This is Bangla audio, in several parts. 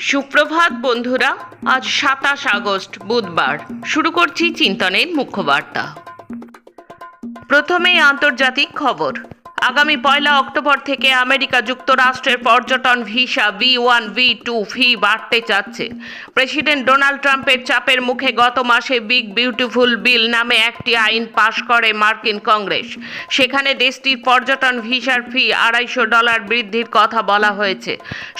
সুপ্রভাত বন্ধুরা আজ সাতাশ আগস্ট বুধবার। শুরু করছি চিন্তনের মুখ্য বার্তা প্রথমেই আন্তর্জাতিক খবর। আগামী পয়লা অক্টোবর থেকে আমেরিকা যুক্তরাষ্ট্রের পর্যটন visa V one, V two, fee বাড়তে যাচ্ছে। প্রেসিডেন্ট ডোনাল্ড ট্রাম্পের চাপের মুখে গত মাসে বিগ বিউটিফুল বিল নামে একটি আইন পাশ করে মার্কিন কংগ্রেস। সেখানে দেশটির পর্যটন ভিসার ফি আড়াইশো ডলার বৃদ্ধির কথা বলা হয়েছে।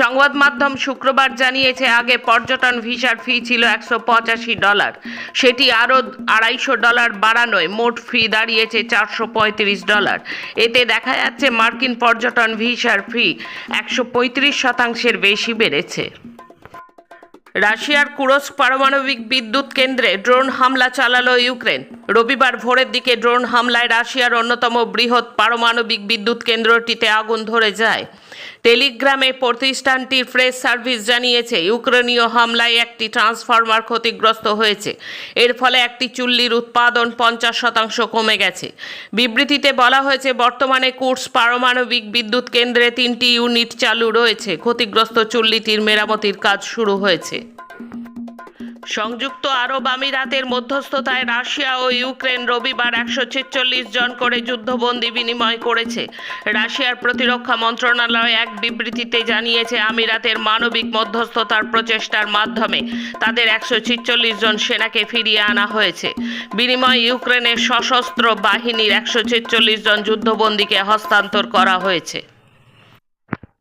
সংবাদ মাধ্যম শুক্রবার জানিয়েছে, আগে পর্যটন ভিসার ফি ছিল একশো পঁচাশি ডলার। সেটি আরও আড়াইশো ডলার বাড়ানোয় মোট ফি দাঁড়িয়েছে চারশো পঁয়ত্রিশ ডলার। এতে দেখা যাচ্ছে মার্কিন পর্যটন ভিসার ফি একশো পঁয়ত্রিশ শতাংশের বেশি বেড়েছে। রাশিয়ার কুরস্ক পারমাণবিক বিদ্যুৎ কেন্দ্রে ড্রোন হামলা চালালো ইউক্রেন। রবিবার ভোরের দিকে ড্রোন হামলায় রাশিয়ার অন্যতম বৃহৎ পারমাণবিক বিদ্যুৎ কেন্দ্রটিতে আগুন ধরে যায়। টেলিগ্রামে প্রতিষ্ঠানটির প্রেস সার্ভিস জানিয়েছে, ইউক্রেনীয় হামলায় একটি ট্রান্সফরমার ক্ষতিগ্রস্ত হয়েছে। এর ফলে একটি চুল্লির উৎপাদন পঞ্চাশ শতাংশ কমে গেছে। বিবৃতিতে বলা হয়েছে, বর্তমানে কুর্স পারমাণবিক বিদ্যুৎ কেন্দ্রে তিনটি ইউনিট চালু রয়েছে। ক্ষতিগ্রস্ত চুল্লিটির মেরামতির কাজ শুরু হয়েছে। সংযুক্ত আরব আমিরাতের মধ্যস্থতায় রাশিয়া ও ইউক্রেন রবিবার একশো ছেচল্লিশ জন করে যুদ্ধবন্দী বিনিময় করেছে। রাশিয়ার প্রতিরক্ষা মন্ত্রণালয় এক বিবৃতিতে জানিয়েছে, আমিরাতের মানবিক মধ্যস্থতার প্রচেষ্টার মাধ্যমে তাদের একশো ছেচল্লিশ জন সেনাকে ফিরিয়ে আনা হয়েছে। বিনিময়ে ইউক্রেনের সশস্ত্র বাহিনীর একশো ছেচল্লিশ জন যুদ্ধবন্দীকে হস্তান্তর করা হয়েছে।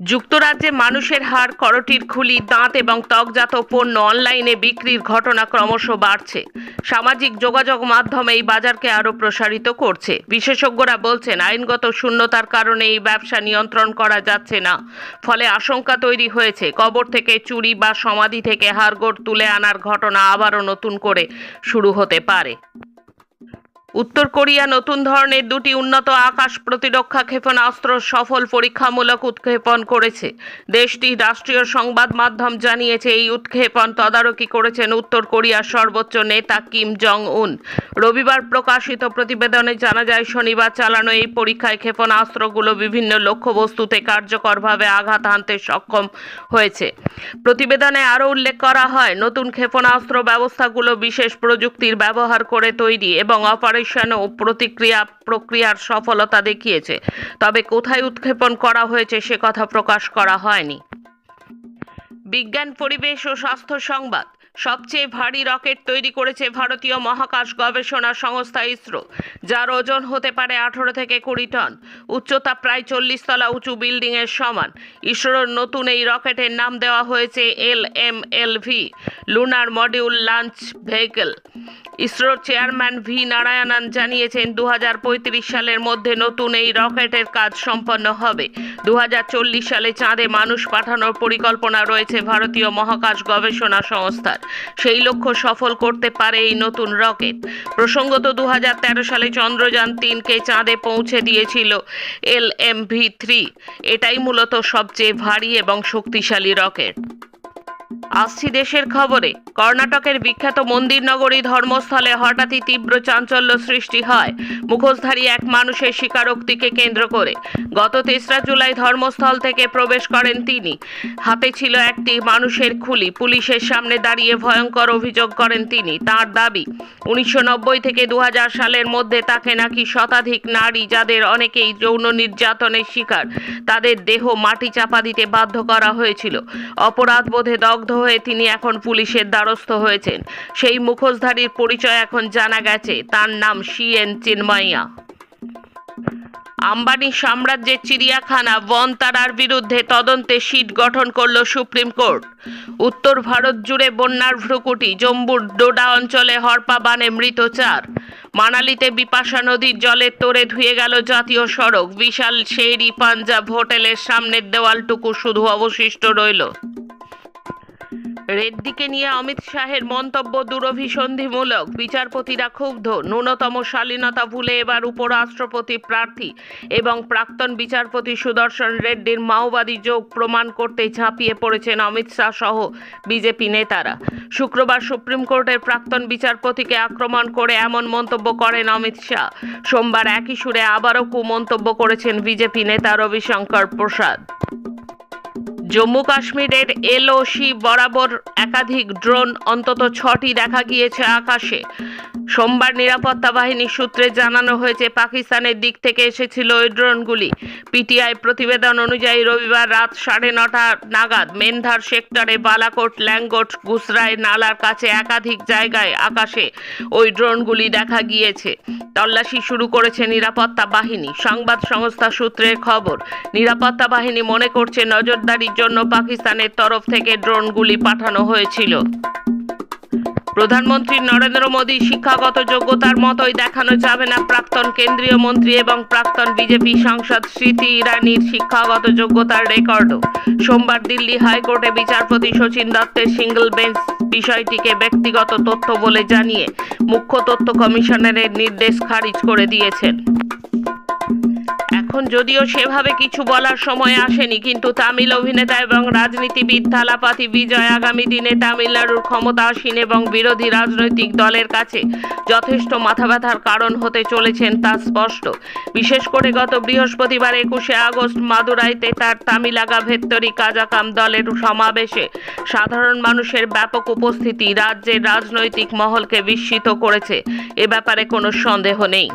যুক্তরাজ্যে মানুষের হার, করটির খুলি, দাঁত এবং ত্বকজাত পণ্য অনলাইনে বিক্রির ঘটনা ক্রমশ বাড়ছে। সামাজিক যোগাযোগ মাধ্যমে এই বাজারকে আরও প্রসারিত করছে। বিশেষজ্ঞরা বলছেন, আইনগত শূন্যতার কারণে এই ব্যবসা নিয়ন্ত্রণ করা যাচ্ছে না। ফলে আশঙ্কা তৈরি হয়েছে, কবর থেকে চুরি বা সমাধি থেকে হাড়গোড় তুলে আনার ঘটনা আবারও নতুন করে শুরু হতে পারে। উত্তর কোরিয়া নতুন ধরনের দুটি উন্নত আকাশ প্রতিরক্ষা ক্ষেপণাস্ত্র সফল পরীক্ষামূলক উৎক্ষেপণ করেছে। দেশটি রাষ্ট্রীয় সংবাদ মাধ্যম জানিয়েছে, এই উৎক্ষেপণ তদারকি করেছেন উত্তর কোরিয়ার সর্বোচ্চ নেতা কিম জং উন রবিবার প্রকাশিত প্রতিবেদনে জানা যায়, শনিবার চালানো এই পরীক্ষায় ক্ষেপণাস্ত্রগুলো বিভিন্ন লক্ষ্যবস্তুতে কার্যকরভাবে আঘাত হানতে সক্ষম হয়েছে। প্রতিবেদনে আরও উল্লেখ করা হয়, নতুন ক্ষেপণাস্ত্র ব্যবস্থাগুলো বিশেষ প্রযুক্তির ব্যবহার করে তৈরি এবং অপারেশন ও প্রতিক্রিয়া প্রক্রিয়ার সফলতা দেখিয়েছে। তবে কোথায় উৎক্ষেপণ করা হয়েছে সে কথা প্রকাশ করা হয়নি। বিজ্ঞান, পরিবেশ ও স্বাস্থ্য সংবাদ। সবচেয়ে ভারী রকেট তৈরি করেছে ভারতীয় মহাকাশ গবেষণা সংস্থা ইসরো, যার ওজন হতে পারে আঠারো থেকে কুড়ি টন। উচ্চতা প্রায় চল্লিশ তলা উঁচু বিল্ডিংয়ের সমান। ইসরোর নতুন এই রকেটের নাম দেওয়া হয়েছে L M L V lunar module launch vehicle ইসরোর চেয়ারম্যান ভি নারায়ণন জানিয়েছেন দু হাজার পঁয়ত্রিশ সালের মধ্যে নতুন এই রকেটের কাজ সম্পন্ন হবে। দু হাজার চল্লিশ সালে চাঁদে মানুষ পাঠানোর পরিকল্পনা রয়েছে ভারতীয় মহাকাশ গবেষণা সংস্থার। সেই লক্ষ্য সফল করতে পারে এই নতুন রকেট। প্রসঙ্গত দু হাজার তেরো সালে চন্দ্রযান তিনকে চাঁদে পৌঁছে দিয়েছিল এল এম ভি থ্রি। এটাই মূলত সবচেয়ে ভারী এবং শক্তিশালী রকেট। আসছি দেশের খবরে। কর্ণাটকের বিখ্যাত মন্দির নগরী ধর্মস্থলে হঠাৎই তীব্র চাঞ্চল্য সৃষ্টি হয়। মুখোশধারী এক মানুষের স্বীকারোক্তিকে কেন্দ্র করে। গত তেসরা জুলাই ধর্মস্থল থেকে প্রবেশ করেন তিনি। হাতে ছিল একটি মানুষের খুলি। পুলিশের সামনে দাঁড়িয়ে ভয়ঙ্কর অভিযোগ করেন তিনি। তার দাবি, উনিশশো নব্বই থেকে দু হাজার সালের মধ্যে তাকে নাকি শতাধিক নারী, যাদের অনেকেই যৌন নির্যাতনের শিকার, তাদের দেহ মাটি চাপা দিতে বাধ্য করা হয়েছিল। অপরাধ বোধে দগ্ধ হয়ে তিনি এখন পুলিশের দ্বারস্থ হয়েছেন। সেই মুখোশধারীর পরিচয় এখন জানা গেছে। তার নাম সিএন চিন্ময়া আম্বানি সাম্রাজ্যের চিড়িয়াখানা বন তারার বিরুদ্ধে তদন্তে সিট গঠন করল সুপ্রিম কোর্ট। উত্তর ভারত জুড়ে বন্যার ভ্রুকুটি জম্বুর ডোডা অঞ্চলে হরপা বানে মৃত চার। মানালিতে বিপাশা নদীর জলের তোড়ে ধুয়ে গেল জাতীয় সড়ক। বিশাল শেরি পাঞ্জাব হোটেলের সামনের দেওয়ালটুকু শুধু অবশিষ্ট রইল। রেড্ডিকে নিয়ে অমিত শাহের মন্তব্য দুরভিসন্ধিমূলক। বিচারপতিরা ক্ষুব্ধ। ন্যূনতম শালীনতা ভুলে এবার উপরাষ্ট্রপতি প্রার্থী এবং প্রাক্তন বিচারপতি সুদর্শন রেড্ডির মাওবাদী যোগ প্রমাণ করতে ঝাঁপিয়ে পড়েছেন অমিত শাহ সহ বিজেপি নেতারা। শুক্রবার সুপ্রিম কোর্টের প্রাক্তন বিচারপতিকে আক্রমণ করে এমন মন্তব্য করেন অমিত শাহ। সোমবার একই সুরে আবারও কুমন্তব্য করেছেন বিজেপি নেতা রবিশঙ্কর প্রসাদ। জম্মু কাশ্মীরের এলওসি বরাবর একাধিক ড্রোন অন্তত ছটি দেখা গিয়েছে আকাশে। সোমবার নিরাপত্তা বাহিনীর সূত্রে জানানো হয়েছে, পাকিস্তানের দিক থেকে এসেছিল ওই ড্রোনগুলি। পিটিআই প্রতিবেদন অনুযায়ী রবিবার রাত সাড়ে নটা নাগাদ মেনধার সেক্টরে বালাকোট ল্যাঙ্গোট গুসরাই নালার কাছে একাধিক জায়গায় আকাশে ওই ড্রোনগুলি দেখা গিয়েছে। তল্লাশি শুরু করেছে নিরাপত্তা বাহিনী। সংবাদ সংস্থা সূত্রের খবর, নিরাপত্তা বাহিনী মনে করছে নজরদারির জন্য পাকিস্তানের তরফ থেকে ড্রোনগুলি পাঠানো হয়েছিল। প্রধানমন্ত্রী নরেন্দ্র মোদী শিক্ষাগত যোগ্যতার মতোই দেখানো যাবে না প্রাক্তন কেন্দ্রীয় মন্ত্রী এবং প্রাক্তন বিজেপি সাংসদ স্মৃতি ইরানির শিক্ষাগত যোগ্যতার রেকর্ডও। সোমবার দিল্লি হাইকোর্টে বিচারপতি শচীন দত্তের সিঙ্গল বেঞ্চ বিষয়টিকে ব্যক্তিগত তথ্য বলে জানিয়ে মুখ্য তথ্য কমিশনারের নির্দেশ খারিজ করে দিয়েছেন। এখন যদিও সেভাবে কিছু বলার সময় আসেনি, কিন্তু তামিল অভিনেতা এবং রাজনীতিবিদ থালাপাতি বিজয় আগামী দিনে তামিলনাড়ুর ক্ষমতাসীন এবং বিরোধী রাজনৈতিক দলের কাছে যথেষ্ট মাথা ব্যথার কারণ হতে চলেছেন তা স্পষ্ট। বিশেষ করে গত বৃহস্পতিবার একুশে আগস্ট মাদুরাইতে তার তামিলাগা ভেত্তরি কাজাকাম দলের সমাবেশে সাধারণ মানুষের ব্যাপক উপস্থিতি রাজ্যের রাজনৈতিক মহলকে বিস্মিত করেছে। এ ব্যাপারে কোনো সন্দেহ নেই।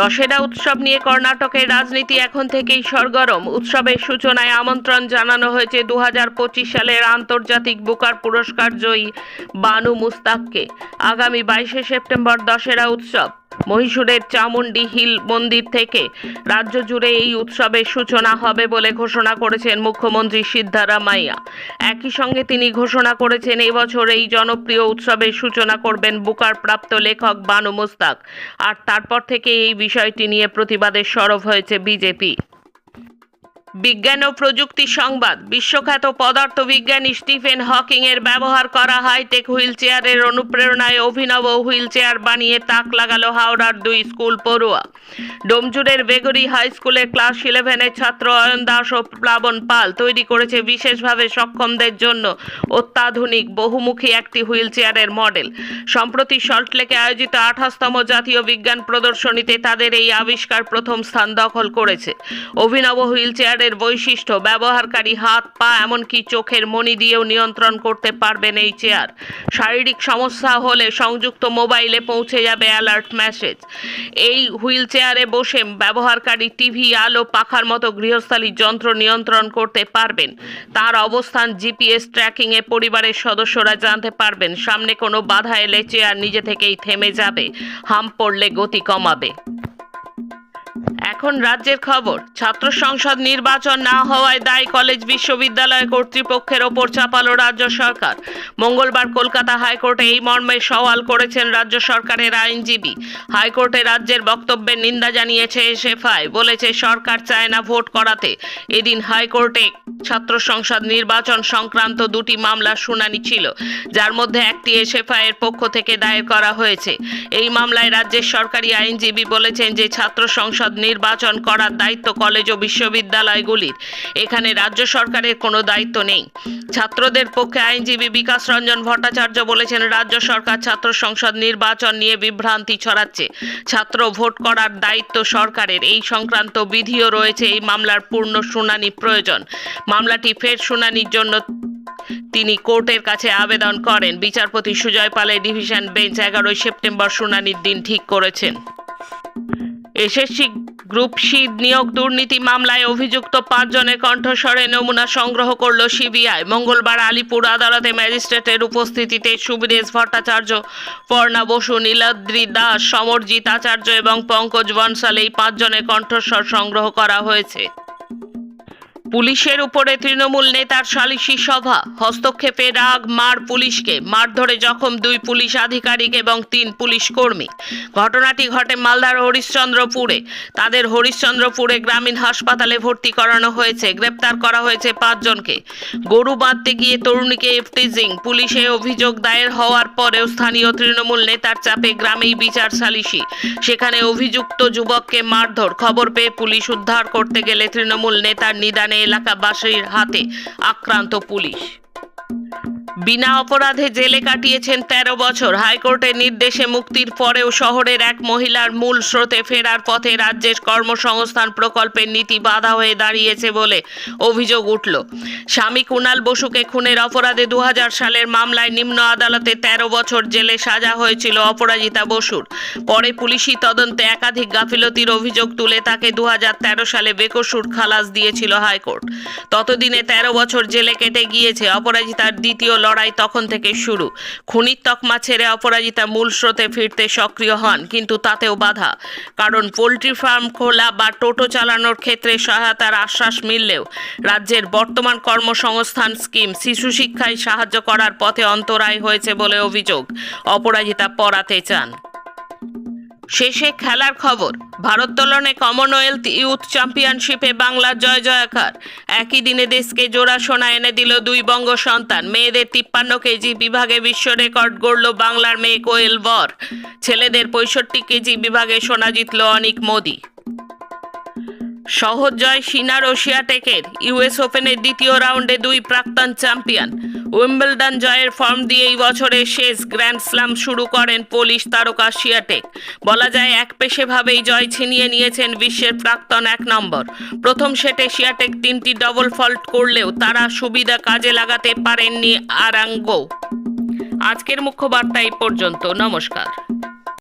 দশেরা উৎসব নিয়ে কর্ণাটকের রাজনীতি এখন থেকেই সরগরম। উৎসবের সূচনায় আমন্ত্রণ জানানো হয়েছে দু হাজার পঁচিশ সালের আন্তর্জাতিক বুকার পুরস্কার জয়ী বানু মুস্তাককে আগামী বাইশে সেপ্টেম্বর দশেরা উৎসব। মহীশূরের চামুন্ডি হিল মন্দির থেকে রাজ্য জুড়ে এই উৎসবের সূচনা হবে বলে ঘোষণা করেছেন মুখ্যমন্ত্রী সিদ্ধারামাইয়া। একই সঙ্গে তিনি ঘোষণা করেছেন এবছর এই জনপ্রিয় উৎসবের সূচনা করবেন বুকার প্রাপ্ত লেখক বানু মুস্তাক। আর তারপর থেকে এই বিষয়টি নিয়ে প্রতিবাদের সরব হয়েছে বিজেপি। বিজ্ঞান ও প্রযুক্তি সংবাদ। বিশ্বখ্যাত পদার্থবিজ্ঞানী স্টিফেন হকিং এর ব্যবহার করা হাইটেক হুইল চেয়ারের অনুপ্রেরণায় অভিনব হুইল চেয়ার বানিয়ে তাক লাগালো হাওড়ার দুই স্কুল পড়ুয়া। ডোমজুড়ের বেগরি হাই স্কুলের ক্লাস ইলেভেনের ছাত্র অয়ন দাস ও প্লাবন পাল তৈরি করেছে বিশেষভাবে সক্ষমদের জন্য অত্যাধুনিক, বহুমুখী একটি হুইল চেয়ারের মডেল সম্প্রতি সল্টলেকে আয়োজিত আঠাশতম জাতীয় বিজ্ঞান প্রদর্শনীতে তাদের এই আবিষ্কার প্রথম স্থান দখল করেছে। অভিনব হুইল চেয়ারের বৈশিষ্ট্য, ব্যবহারকারী হাত, পা, এমনকি চোখের মনি দিয়েও নিয়ন্ত্রণ করতে পারবেন এই চেয়ার। শারীরিক সমস্যা হলে সংযুক্ত মোবাইলে পৌঁছে যাবে অ্যালার্ট মেসেজ। এই হুইল চেয়ারে বসে ব্যবহারকারী টিভি, আলো, পাখার মতো গৃহস্থালী যন্ত্র নিয়ন্ত্রণ করতে পারবেন। তার অবস্থান জিপিএস ট্র্যাকিংয়ে পরিবারের সদস্যরা জানতে পারবেন। সামনে কোনো বাধা এলে চেয়ার নিজে থেকেই থেমে যাবে। হাম পড়লে গতি কমাবে। এখন রাজ্যের খবর, ছাত্র সংসদ নির্বাচন না হওয়ায় দায়ী কলেজ বিশ্ববিদ্যালয় কর্তৃপক্ষের ওপর চাপালো রাজ্য সরকার। মঙ্গলবার কলকাতা হাইকোর্টে এই মর্মে সওয়াল করেছেন রাজ্য সরকারের আইনজীবী। হাইকোর্টে রাজ্যের বক্তব্যের নিন্দা জানিয়েছে এসএফআই, বলেছে সরকার চায় না ভোট করাতে। এদিন হাইকোর্টে ছাত্র সংসদ নির্বাচন সংক্রান্ত দুটি মামলার শুনানি ছিল, যার মধ্যে একটি এসএফআই এর পক্ষ থেকে দায়ের করা হয়েছে। এই মামলায় রাজ্যের সরকারি আইনজীবী বলেছেন যে ছাত্র সংসদ নির্বাচন করার দায়িত্ব কলেজ ও বিশ্ববিদ্যালয়গুলির। এখানে রাজ্য সরকারের কোনো দায়িত্ব নেই। ছাত্রদের পক্ষে আইনজীবী বিকাশ রঞ্জন ভট্টাচার্য বলেছেন, রাজ্য সরকার ছাত্র সংসদ নির্বাচন নিয়ে বিভ্রান্তি ছড়াচ্ছে। ছাত্র ভোট করার দায়িত্ব সরকারের। এই সংক্রান্ত বিধিও রয়েছে এই মামলার পূর্ণ শুনানি প্রয়োজন। মামলাটি ফের শুনানির জন্য তিনি কোর্টের কাছে আবেদন করেন। বিচারপতি সুজয় পালের ডিভিশন বেঞ্চ এগারোই সেপ্টেম্বর শুনানির দিন ঠিক করেছেন। এসএসসি গ্রুপ শীত নিয়োগ দুর্নীতি মামলায় অভিযুক্ত পাঁচজনের কণ্ঠস্বরে নমুনা সংগ্রহ করল সিবিআই। মঙ্গলবার আলিপুর আদালতে ম্যাজিস্ট্রেটের উপস্থিতিতে সুবিদেশ ভট্টাচার্য, পর্ণা বসু, নীলাদ্রি দাস, সমরজিৎ আচার্য এবং পঙ্কজ বনসাল এই পাঁচজনের কণ্ঠস্বর সংগ্রহ করা হয়েছে। পুলিশের উপরে তৃণমূল নেতার সালিশি সভা। হস্তক্ষেপে রাগ, মার পুলিশকে। মারধরে জখম দুই পুলিশ আধিকারিক এবং তিন পুলিশ কর্মী। ঘটনাটি ঘটে মালদার হরিশ্চন্দ্রপুরে। তাদের হরিশ্চন্দ্রপুরে গ্রামীণ হাসপাতালে ভর্তি করানো হয়েছে। গ্রেপ্তার করা হয়েছে পাঁচজনকে গরু বাঁধতে গিয়ে তরুণীকে এফটিজিং পুলিশে অভিযোগ দায়ের হওয়ার পরেও স্থানীয় তৃণমূল নেতার চাপে গ্রামেই বিচার সালিশি। সেখানে অভিযুক্ত যুবককে মারধর। খবর পেয়ে পুলিশ উদ্ধার করতে গেলে তৃণমূল নেতার নিদানে এলাকাবাসীর হাতে আক্রান্ত পুলিশ। বিনা অপরাধে জেলে কাটিয়েছেন তেরো বছর। হাইকোর্টের নির্দেশে মুক্তির পরেও শহরের এক মহিলার মূল স্রোতে ফেরার পথে রাজ্যের কর্মসংস্থান প্রকল্পের নীতি বাধা হয়ে দাঁড়িয়েছে বলে অভিযোগ উঠল। স্বামী কুণাল বসুকে খুনের অপরাধে দু সালের মামলায় নিম্ন আদালতে তেরো বছর জেলে সাজা হয়েছিল অপরাজিতা বসুর। পরে পুলিশি তদন্তে একাধিক গাফিলতির অভিযোগ তুলে তাকে দু হাজার তেরো সালে বেকসুর খালাস দিয়েছিল হাইকোর্ট। ততদিনে তেরো বছর জেলে কেটে গিয়েছে অপরাজিতার দ্বিতীয় লড়াই তখন থেকে শুরু। খুনির তকমা ছেড়ে অপরাজিতা মূল স্রোতে ফিরতে সক্রিয় হন, কিন্তু তাতেও বাধা। কারণ পোলট্রি ফার্ম খোলা বা টোটো চালানোর ক্ষেত্রে সহায়তার আশ্বাস মিললেও রাজ্যের বর্তমান কর্মসংস্থান স্কিম শিশু শিক্ষায় সাহায্য করার পথে অন্তরায় হয়েছে বলে অভিযোগ অপরাজিতা পড়াতে চান। শেষে খেলার খবর। ভারোত্তোলনে কমনওয়েলথ ইউথ চ্যাম্পিয়নশিপে বাংলার জয় জয়াকার। একই দিনে দেশকে জোড়া সোনা এনে দিল দুই বঙ্গ সন্তান। মেয়েদের তিপ্পান্ন কেজি বিভাগে বিশ্ব রেকর্ড গড়ল বাংলার মেয়ে কোয়েল বর। ছেলেদের পঁয়ষট্টি কেজি বিভাগে সোনা জিতল অনিক মোদি। সহজ জয় সিনা রশিয়া টেকের ইউএস ওপেনের দ্বিতীয় রাউন্ডে দুই প্রাক্তন চ্যাম্পিয়ন। উইম্বলডন জয়ের ফর্ম দিয়ে এই বছরের শেষ গ্র্যান্ড স্ল্যাম শুরু করেন পোলিশ তারকা শিয়াটেক বলা যায়, এক পেশেভাবেই জয় ছিনিয়ে নিয়েছেন বিশ্বের প্রাক্তন এক নম্বর। প্রথম সেটে শিয়াটেক তিনটি ডবল ফল্ট করলেও তারা সুবিধা কাজে লাগাতে পারেননি আরাঙ্গো। আজকের মুখ্য বার্তা এই পর্যন্ত। নমস্কার।